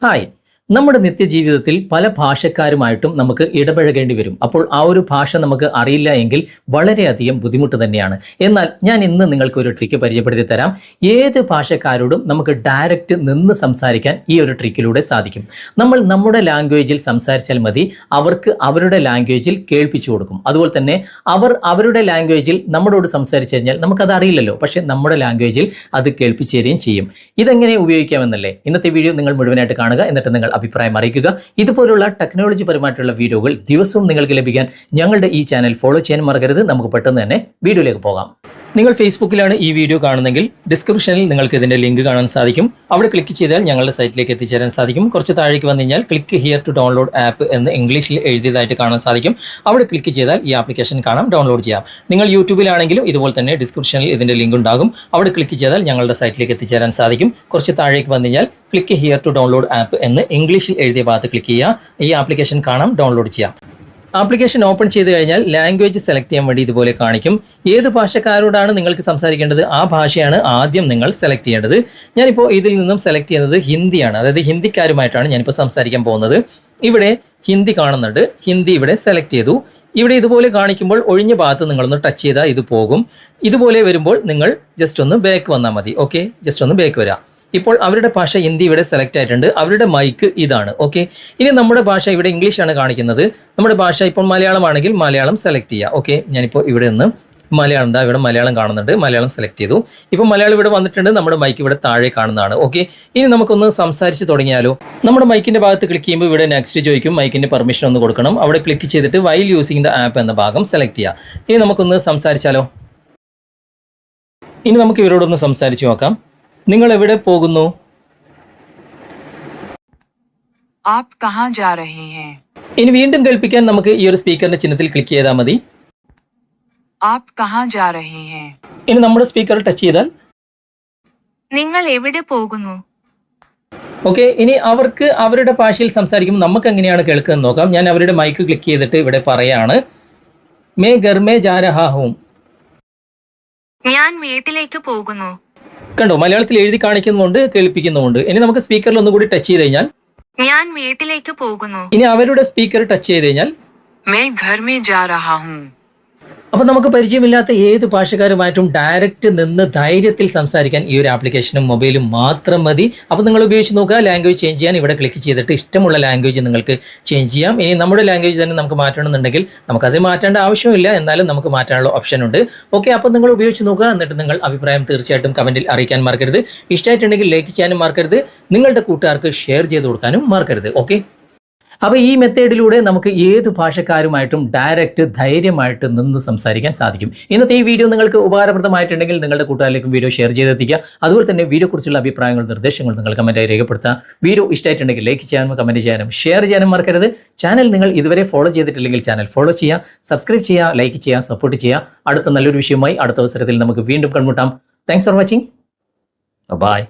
Hi. നമ്മുടെ നിത്യജീവിതത്തിൽ പല ഭാഷക്കാരുമായിട്ടും നമുക്ക് ഇടപഴകേണ്ടി വരും. അപ്പോൾ ആ ഒരു ഭാഷ നമുക്ക് അറിയില്ല എങ്കിൽ വളരെയധികം ബുദ്ധിമുട്ട് തന്നെയാണ്. എന്നാൽ ഞാൻ ഇന്ന് നിങ്ങൾക്ക് ഒരു ട്രിക്ക് പരിചയപ്പെടുത്തി തരാം. ഏത് ഭാഷക്കാരോടും നമുക്ക് ഡയറക്റ്റ് നിന്ന് സംസാരിക്കാൻ ഈ ഒരു ട്രിക്കിലൂടെ സാധിക്കും. നമ്മൾ നമ്മുടെ ലാംഗ്വേജിൽ സംസാരിച്ചാൽ മതി. അവർക്ക് അവരുടെ ലാംഗ്വേജിൽ കേൾപ്പിച്ചു കൊടുക്കും. അതുപോലെ തന്നെ അവർ അവരുടെ ലാംഗ്വേജിൽ നമ്മളോട് സംസാരിച്ചു കഴിഞ്ഞാൽ നമുക്കത് അറിയില്ലല്ലോ. പക്ഷേ നമ്മുടെ ലാംഗ്വേജിൽ അത് കേൾപ്പിച്ചു തരികയും ചെയ്യും. ഇതെങ്ങനെ ഉപയോഗിക്കാമെന്നല്ലേ? ഇന്നത്തെ വീഡിയോ നിങ്ങൾ മുഴുവനായിട്ട് കാണുക. എന്നിട്ട് നിങ്ങൾ അഭിപ്രായം അറിയിക്കുക. ഇതുപോലുള്ള ടെക്നോളജി പരമായിട്ടുള്ള വീഡിയോകൾ ദിവസവും നിങ്ങൾക്ക് ലഭിക്കാൻ ഞങ്ങളുടെ ഈ ചാനൽ ഫോളോ ചെയ്യാൻ മറക്കരുത്. നമുക്ക് പെട്ടെന്ന് തന്നെ വീഡിയോയിലേക്ക് പോകാം. നിങ്ങൾ ഫേസ്ബുക്കിലാണ് ഈ വീഡിയോ കാണുന്നതെങ്കിൽ ഡിസ്ക്രിപ്ഷനിൽ നിങ്ങൾക്ക് ഇതിന്റെ ലിങ്ക് കാണാൻ സാധിക്കും. അവിടെ ക്ലിക്ക് ചെയ്താൽ ഞങ്ങളുടെ സൈറ്റിലേക്ക് എത്തിച്ചേരാൻ സാധിക്കും. കുറച്ച് താഴേക്ക് വന്നു കഴിഞ്ഞാൽ click here to download app എന്ന് ഇംഗ്ലീഷിൽ എഴുതിയതായിട്ട് കാണാൻ സാധിക്കും. അവിടെ ക്ലിക്ക് ചെയ്താൽ ഈ ആപ്ലിക്കേഷൻ കാണാം ഡൗൺലോഡ് ചെയ്യാം. നിങ്ങൾ യൂട്യൂബിലാണെങ്കിലും ഇതുപോലെ തന്നെ ഡിസ്ക്രിപ്ഷനിൽ ഇതിന്റെ ലിങ്ക് ഉണ്ടാകും. അവിടെ ക്ലിക്ക് ചെയ്താൽ ഞങ്ങളുടെ സൈറ്റിലേക്ക് എത്തിച്ചേരാൻ സാധിക്കും. കുറച്ച് താഴേക്ക് വന്നു കഴിഞ്ഞാൽ click here to download app എന്ന് ഇംഗ്ലീഷിൽ എഴുതിയ ഭാഗത്ത് ക്ലിക്ക് ചെയ്യുക. ഈ ആപ്ലിക്കേഷൻ കാണാം ഡൗൺലോഡ് ചെയ്യാം. ആപ്ലിക്കേഷൻ ഓപ്പൺ ചെയ്ത് കഴിഞ്ഞാൽ ലാംഗ്വേജ് സെലക്ട് ചെയ്യാൻ വേണ്ടി ഇതുപോലെ കാണിക്കും. ഏത് ഭാഷക്കാരോടാണ് നിങ്ങൾക്ക് സംസാരിക്കേണ്ടത്? ആ ഭാഷയാണ് ആദ്യം നിങ്ങൾ സെലക്ട് ചെയ്യേണ്ടത്. ഞാനിപ്പോൾ ഇതിൽ നിന്നും സെലക്ട് ചെയ്യുന്നത് ഹിന്ദിയാണ്. അതായത് ഹിന്ദിക്കാരുമായിട്ടാണ് ഞാനിപ്പോൾ സംസാരിക്കാൻ പോകുന്നത്. ഇവിടെ ഹിന്ദി കാണുന്നുണ്ട്. ഹിന്ദി ഇവിടെ സെലക്ട് ചെയ്തു. ഇവിടെ ഇതുപോലെ കാണിക്കുമ്പോൾ ഒഴിഞ്ഞ ഭാഗത്ത് നിങ്ങളൊന്ന് ടച്ച് ചെയ്താൽ ഇത് പോകും. ഇതുപോലെ വരുമ്പോൾ നിങ്ങൾ ജസ്റ്റ് ഒന്ന് ബാക്ക് വന്നാൽ മതി. ഓക്കെ ജസ്റ്റ് ഒന്ന് ബാക്ക് വരാം. ഇപ്പോൾ അവരുടെ ഭാഷ ഹിന്ദി ഇവിടെ സെലക്ട് ആയിട്ടുണ്ട്. അവരുടെ മൈക്ക് ഇതാണ് ഓക്കെ ഇനി നമ്മുടെ ഭാഷ ഇവിടെ ഇംഗ്ലീഷാണ് കാണിക്കുന്നത്. നമ്മുടെ ഭാഷ ഇപ്പോൾ മലയാളമാണെങ്കിൽ മലയാളം സെലക്ട് ചെയ്യുക ഓക്കെ ഞാനിപ്പോൾ ഇവിടെ നിന്ന് മലയാളം എന്താ ഇവിടെ മലയാളം കാണുന്നുണ്ട്. മലയാളം സെലക്ട് ചെയ്തു. ഇപ്പം മലയാളം ഇവിടെ വന്നിട്ടുണ്ട്. നമ്മുടെ മൈക്ക് ഇവിടെ താഴെ കാണുന്നതാണ് ഓക്കെ ഇനി നമുക്കൊന്ന് സംസാരിച്ച് തുടങ്ങിയാലോ. നമ്മുടെ മൈക്കിന്റെ ഭാഗത്ത് ക്ലിക്ക് ചെയ്യുമ്പോൾ ഇവിടെ നെക്സ്റ്റ് ചോദിക്കും. മൈക്കിന്റെ പെർമിഷൻ ഒന്ന് കൊടുക്കണം. അവിടെ ക്ലിക്ക് ചെയ്തിട്ട് വൈൽ യൂസിങ് ദ ആപ്പ് എന്ന ഭാഗം സെലക്ട് ചെയ്യുക ഇനി നമുക്കൊന്ന് സംസാരിച്ചാലോ? ഇനി നമുക്ക് ഇവരോടൊന്ന് സംസാരിച്ച് നോക്കാം. നിങ്ങൾ എവിടെ പോകുന്നു ആപ് ഇനി വീണ്ടും കേൾപ്പിക്കാൻ നമുക്ക് ഈ ഒരു സ്പീക്കറിന്റെ ചിഹ്നത്തിൽ ക്ലിക്ക് ചെയ്താൽ മതി. ആപ് ഇനി നമ്മുടെ സ്പീക്കർ ടച്ച് ചെയ്താൽ. നിങ്ങൾ എവിടെ പോകുന്നു? ഓക്കെ ഇനി അവർക്ക് അവരുടെ ഭാഷയിൽ സംസാരിക്കുമ്പോൾ നമുക്ക് എങ്ങനെയാണ് കേൾക്കുന്നത് നോക്കാം. ഞാൻ അവരുടെ മൈക്ക് ക്ലിക്ക് ചെയ്തിട്ട് ഇവിടെ പറയാണ്. മേ ഗർമേ ജാ ഞാൻ വീട്ടിലേക്ക് പോകുന്നു. കണ്ടോ മലയാളത്തിൽ എഴുതി കാണിക്കുന്നുണ്ട് കേൾപ്പിക്കുന്നുണ്ട് ഇനി നമുക്ക് സ്പീക്കറിൽ ഒന്നുകൂടി ടച്ച് ചെയ്ത് കഴിഞ്ഞാൽ ഞാൻ വീട്ടിലേക്ക് പോകുന്നു. ഇനി അവരുടെ സ്പീക്കർ ടച്ച് ചെയ്ത് കഴിഞ്ഞാൽ അപ്പോൾ നമുക്ക് പരിചയമില്ലാത്ത ഏത് ഭാഷക്കാരുമായിട്ടും ഡയറക്റ്റ് നിന്ന് ധൈര്യത്തിൽ സംസാരിക്കാൻ ഈ ഒരു ആപ്ലിക്കേഷനും മൊബൈലും മാത്രം മതി. അപ്പോൾ നിങ്ങൾ ഉപയോഗിച്ച് നോക്കുക ലാംഗ്വേജ് ചേഞ്ച് ചെയ്യാൻ ഇവിടെ ക്ലിക്ക് ചെയ്തിട്ട് ഇഷ്ടമുള്ള ലാംഗ്വേജ് നിങ്ങൾക്ക് ചേഞ്ച് ചെയ്യാം. ഇനി നമ്മുടെ ലാംഗ്വേജ് തന്നെ നമുക്ക് മാറ്റണമെന്നുണ്ടെങ്കിൽ നമുക്കത് മാറ്റേണ്ട ആവശ്യമില്ല. എന്നാലും നമുക്ക് മാറ്റാനുള്ള ഓപ്ഷൻ ഉണ്ട്. ഓക്കെ അപ്പോൾ നിങ്ങൾ ഉപയോഗിച്ച് നോക്കുക. എന്നിട്ട് നിങ്ങൾ അഭിപ്രായം തീർച്ചയായിട്ടും കമന്റിൽ അറിയിക്കാൻ മറക്കരുത്. ഇഷ്ടമായിട്ടുണ്ടെങ്കിൽ ലൈക്ക് ചെയ്യാനും മറക്കരുത്. നിങ്ങളുടെ കൂട്ടുകാർക്ക് ഷെയർ ചെയ്ത് കൊടുക്കാനും മറക്കരുത്. ഓക്കെ അപ്പോൾ ഈ മെത്തേഡിലൂടെ നമുക്ക് ഏത് ഭാഷക്കാരുമായിട്ടും ഡയറക്റ്റ് ധൈര്യമായിട്ട് നിന്ന് സംസാരിക്കാൻ സാധിക്കും. ഇന്നത്തെ ഈ വീഡിയോ നിങ്ങൾക്ക് ഉപകാരപ്രദമായിട്ടുണ്ടെങ്കിൽ നിങ്ങളുടെ കൂട്ടുകാരിലേക്കും വീഡിയോ ഷെയർ ചെയ്തെത്തിക്കുക. അതുപോലെ തന്നെ വീഡിയോ കുറിച്ചുള്ള അഭിപ്രായങ്ങളും നിർദ്ദേശങ്ങളും നിങ്ങൾ കമന്റായി രേഖപ്പെടുത്തുക. വീഡിയോ ഇഷ്ടമായിട്ടുണ്ടെങ്കിൽ ലൈക്ക് ചെയ്യാനും കമന്റ് ചെയ്യാനും ഷെയർ ചെയ്യാനും മറക്കരുത്. ചാനൽ നിങ്ങൾ ഇതുവരെ ഫോളോ ചെയ്തിട്ടില്ലെങ്കിൽ ചാനൽ ഫോളോ ചെയ്യുക. സബ്സ്ക്രൈബ് ചെയ്യുക ലൈക്ക് ചെയ്യുക സപ്പോർട്ട് ചെയ്യുക. അടുത്ത നല്ലൊരു വിഷയമായി അടുത്ത അവസരത്തിൽ നമുക്ക് വീണ്ടും കൺമുട്ടാം താങ്ക്സ് ഫോർ വാച്ചിങ് ബൈ